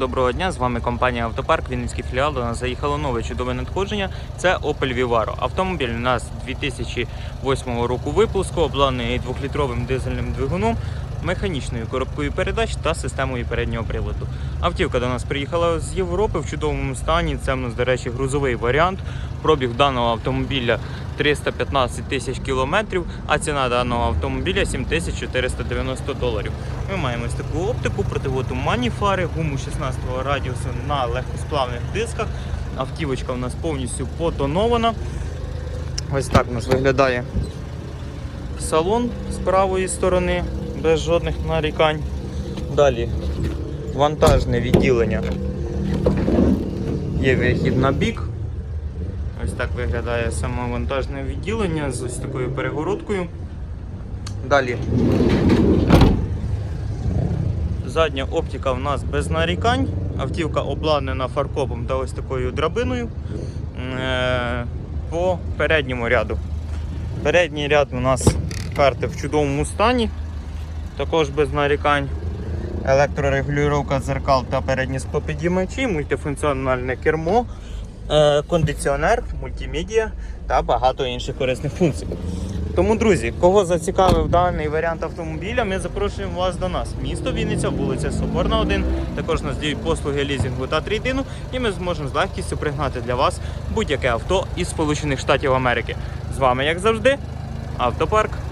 Доброго дня, з вами компанія Автопарк, Вінницький філіал. До нас заїхало нове чудове надходження. Це Opel Vivaro. Автомобіль у нас 2008 року випуску, обладнаний 2-літровим дизельним двигуном, механічною коробкою передач та системою переднього приводу. Автівка до нас приїхала з Європи в чудовому стані. Це в нас, до речі, грузовий варіант. Пробіг даного автомобіля 315 тисяч кілометрів, а ціна даного автомобіля 7490 доларів. Ми маємо ось таку оптику, противотуманні фари, гуму 16 радіусу на легкосплавних дисках. Автівочка у нас повністю потонована. Ось так у нас виглядає салон з правої сторони, без жодних нарікань. Далі вантажне відділення. Є вихід на бік. Так виглядає саме вантажне відділення з ось такою перегородкою. Далі задня оптика в нас без нарікань. Автівка обладнана фаркопом та ось такою драбиною Е, по передньому ряду. Передній ряд у нас карти в чудовому стані, також без нарікань. Електрорегулювання дзеркал та передні склопідіймачі, мультифункціональне кермо, кондиціонер, мультимедіа та багато інших корисних функцій. Тому, друзі, кого зацікавив даний варіант автомобіля, ми запрошуємо вас до нас. Місто Вінниця, вулиця Соборна, 1. Також нас діють послуги лізінгу та трейдину, і ми зможемо з легкістю пригнати для вас будь-яке авто із Сполучених Штатів Америки. З вами, як завжди, автопарк.